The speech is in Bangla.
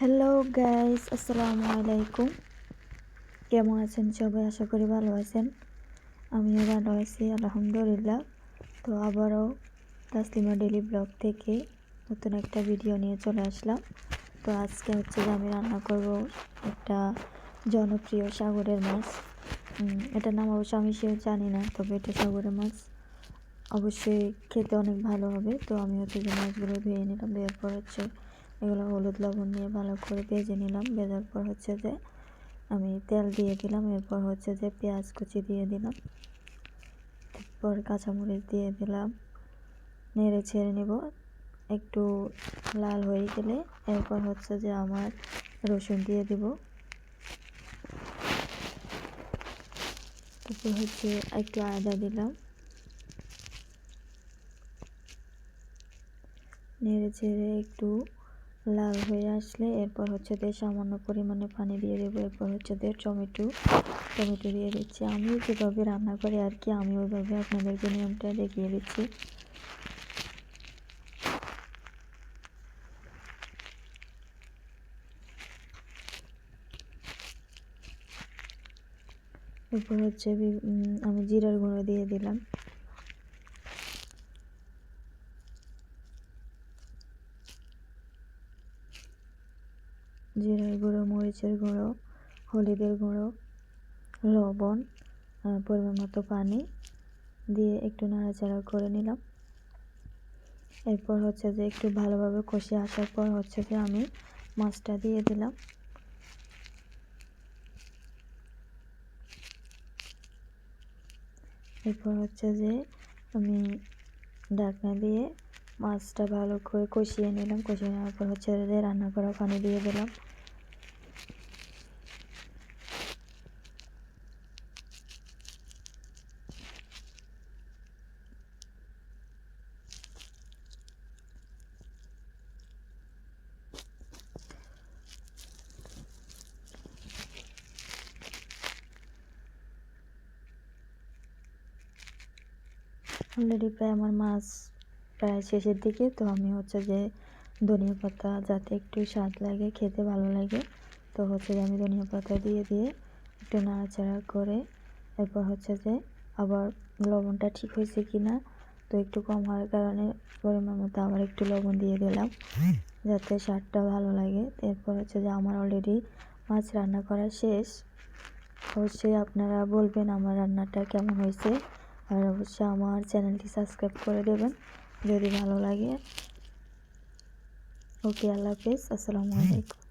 হ্যালো গাইস আসসালামু আলাইকুম কেমন আছেন সবাই? আশা করি ভালো আছেন। আমিও ভালো আছি, আলহামদুলিল্লাহ। তো আবারও তাসলিমা ডেলি ব্লগ থেকে নতুন একটা ভিডিও নিয়ে চলে আসলাম। তো আজকে হচ্ছে যে আমি রান্না করব একটা জনপ্রিয় সাগরের মাছ। এটার নাম অবশ্য আমি সেও জানি না, তবে এটা সাগরের মাছ। অবশ্যই খেতে অনেক ভালো হবে। তো আমি হচ্ছে যে মাছগুলো ধুয়ে নিলাম ধুয়ে পর হচ্ছে এগুলো হলুদ লবণ দিয়ে ভালো করে ভেজে নিলাম। ভেজার পর হচ্ছে যে আমি তেল দিয়ে দিলাম। এরপর হচ্ছে যে পেঁয়াজ কুচি দিয়ে দিলাম। এরপর কাঁচামরিচ দিয়ে দিলাম। নেড়ে ছেড়ে নেব। একটু লাল হয়ে গেলে এরপর হচ্ছে যে আমার রসুন দিয়ে দিব। তারপর হচ্ছে একটু আদা দিলাম। নেড়ে ছেড়ে একটু লাল হয়ে আসলে এরপর হচ্ছে দিয়ে সামান্য পরিমাণে পানি দিয়ে দেবো। এরপর হচ্ছে দিয়ে টমেটো টমেটো দিয়ে দিচ্ছি। আমি যেভাবে রান্না করি আর কি, আমি ওইভাবে আপনাদেরকে নিয়মটা দেখিয়ে দিচ্ছি। এরপর হচ্ছে আমি জিরার গুঁড়ো দিয়ে দিলাম। জিরার গুঁড়ো, মরিচের গুঁড়ো, হলুদের গুঁড়ো, লবণ পরিমাণ মতো পানি দিয়ে একটু নাড়াচাড়া করে নিলাম। এরপর হচ্ছে যে একটু ভালোভাবে কষে আসার পর হচ্ছে যে আমি মাছটা দিয়ে দিলাম। এরপর হচ্ছে যে আমি ঢাকনা দিয়ে মাছটা ভালো করে কষিয়ে নিলাম। কষিয়ে নেওয়ার পর হচ্ছে রান্না করা পানি দিয়ে দিলাম। অলরেডি প্রায় আমার মাছ প্রায় শেষের দিকে। তো আমি হচ্ছে যে ধনিয়া পাতা যাতে একটু স্বাদ লাগে, খেতে ভালো লাগে, তো হচ্ছে যে আমি ধনিয়া পাতা দিয়ে দিয়ে একটু নাড়াচাড়া করে এরপর হচ্ছে যে আবার লবণটা ঠিক হয়েছে কি না তো একটু কম হওয়ার কারণে পরিমাণ মতো আবার একটু লবণ দিয়ে দিলাম যাতে স্বাদটা ভালো লাগে। এরপর হচ্ছে যে আমার অলরেডি মাছ রান্না করা শেষ। অবশ্যই আপনারা বলবেন আমার রান্নাটা কেমন হয়েছে। আর অবশ্যই আমার চ্যানেলটি সাবস্ক্রাইব করে দেবেন। যদি ভালো লাগে। ওকে আল্লাহ হাফিজ। আসসালামু আলাইকুম।